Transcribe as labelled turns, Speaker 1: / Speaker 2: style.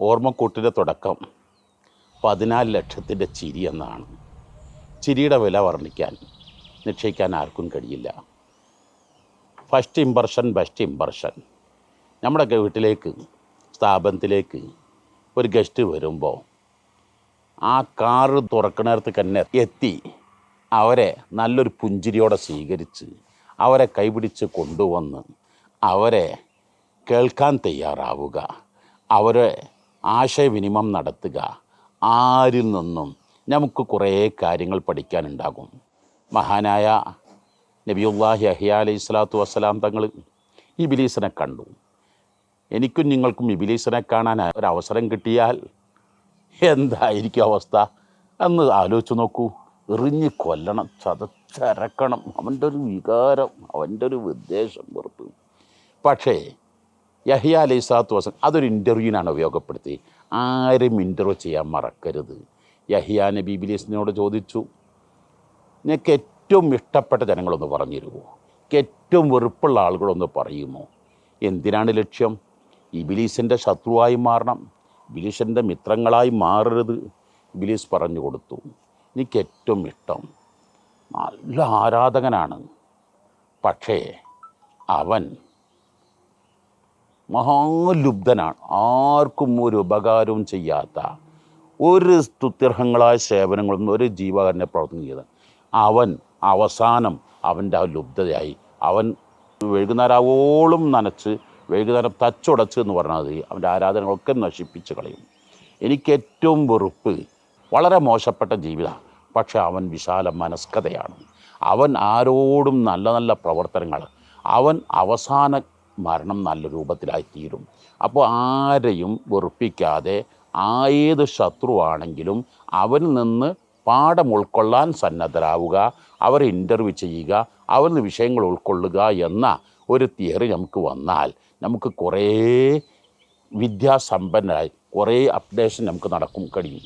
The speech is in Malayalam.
Speaker 1: ഓർമ്മക്കൂട്ടിന്റെ തുടക്കം പതിനാല് ലക്ഷത്തിന്റെ ചിരി എന്നാണ്. ചിരിയുടെ വില വർണിക്കാൻ നിക്ഷയിക്കാൻ ആർക്കും കഴിയില്ല. ഫസ്റ്റ് ഇമ്പർഷൻ ബെസ്റ്റ് ഇമ്പർഷൻ നമ്മുടെയൊക്കെ വീട്ടിലേക്ക് സ്ഥാപനത്തിലേക്ക് ഒരു ഗസ്റ്റ് വരുമ്പോൾ ആ കാറ് തുറക്കണേർത്ത് തന്നെ എത്തി അവരെ നല്ലൊരു പുഞ്ചിരിയോടെ സ്വീകരിച്ച് അവരെ കൈപിടിച്ച് കൊണ്ടുവന്ന് അവരെ കേൾക്കാൻ തയ്യാറാവുക. അവരെ ആശയവിനിമയം നടത്തുക. ആരിൽ നിന്നും നമുക്ക് കുറേ കാര്യങ്ങൾ പഠിക്കാനുണ്ടാകും. മഹാനായ നബിയുല്ലാഹി അഹിയ അലൈഹി സ്വലാത്തു വസ്സലാം തങ്ങൾ ഇബിലീസിനെ കണ്ടു. എനിക്കും നിങ്ങൾക്കും ഇബിലീസിനെ കാണാൻ ഒരവസരം കിട്ടിയാൽ എന്തായിരിക്കും അവസ്ഥ? എന്ന് ആലോചിച്ച് നോക്കൂ. എറിഞ്ഞ് കൊല്ലണം ചതച്ചരക്കണം അവന്റെ ഒരു വികാരം അവന്റെ ഒരു ഉദ്ദേശം വെറുപ്പ്. പക്ഷേ യഹിയ അലൈഹി സ്വലാത്തു വസ്സലാം. അതൊരു ഇന്റർവ്യൂവിനാണ് ഉപയോഗപ്പെടുത്തി ആരും ഇന്റർവ്യൂ ചെയ്യാൻ മറക്കരുത്. യഹിയ നബി ഇബ്ലീസിനോട് ചോദിച്ചു നിനക്ക് ഏറ്റവും ഇഷ്ടപ്പെട്ട ജനങ്ങളൊന്ന് പറഞ്ഞു തരുമോ ഏറ്റവും വെറുപ്പുള്ള ആളുകളൊന്ന് പറയുമോ? എന്തിനാണ് ലക്ഷ്യം? ഇബിലീസിന്റെ ശത്രുവായി മാറണം. ഇബിലീസിന്റെ മിത്രങ്ങളായി മാറരുത്. ഇബിലീസ് പറഞ്ഞു കൊടുത്തു എനിക്ക് ഏറ്റവും ഇഷ്ടം നല്ല ആരാധകനാണ്. പക്ഷേ അവൻ മഹാലുബ്ധനാണ്. ആർക്കും ഒരു ഉപകാരവും ചെയ്യാത്ത ഒരു സ്തുത്യർഹങ്ങളായ സേവനങ്ങളൊന്നും ഒരു ജീവകാരനെ പ്രവർത്തനം അവൻ അവസാനം അവന്റെ ആ ലുബ്ധതയായി. അവൻ വൈകുന്നേരവോളം നനച്ച് വൈകുന്നേരം തച്ചുടച്ച് എന്ന് പറഞ്ഞാൽ മതി. അവന്റെ ആരാധനകളൊക്കെ നശിപ്പിച്ച് കളയും. എനിക്ക് ഏറ്റവും വെറുപ്പ് വളരെ മോശപ്പെട്ട ജീവിതമാണ്. പക്ഷേ അവൻ വിശാല മനസ്കതയാണ്. അവൻ ആരോടും നല്ല നല്ല പ്രവർത്തനങ്ങൾ. അവൻ അവസാന മരണം നല്ല രൂപത്തിലായിത്തീരും. അപ്പോൾ ആരെയും വെറുപ്പിക്കാതെ ആയത് ശത്രുവാണെങ്കിലും അവനിൽ നിന്ന് പാഠം ഉൾക്കൊള്ളാൻ സന്നദ്ധരാവുക അവരെ ഇന്റർവ്യൂ ചെയ്യുക അവരിൽ നിന്ന് വിഷയങ്ങൾ ഉൾക്കൊള്ളുക എന്ന ഒരു തിയറി നമുക്ക് വന്നാൽ നമുക്ക് കുറേ വിദ്യാസമ്പന്നരായി കുറേ അപ്ഡേഷൻ നമുക്ക് നടക്കും കഴിയും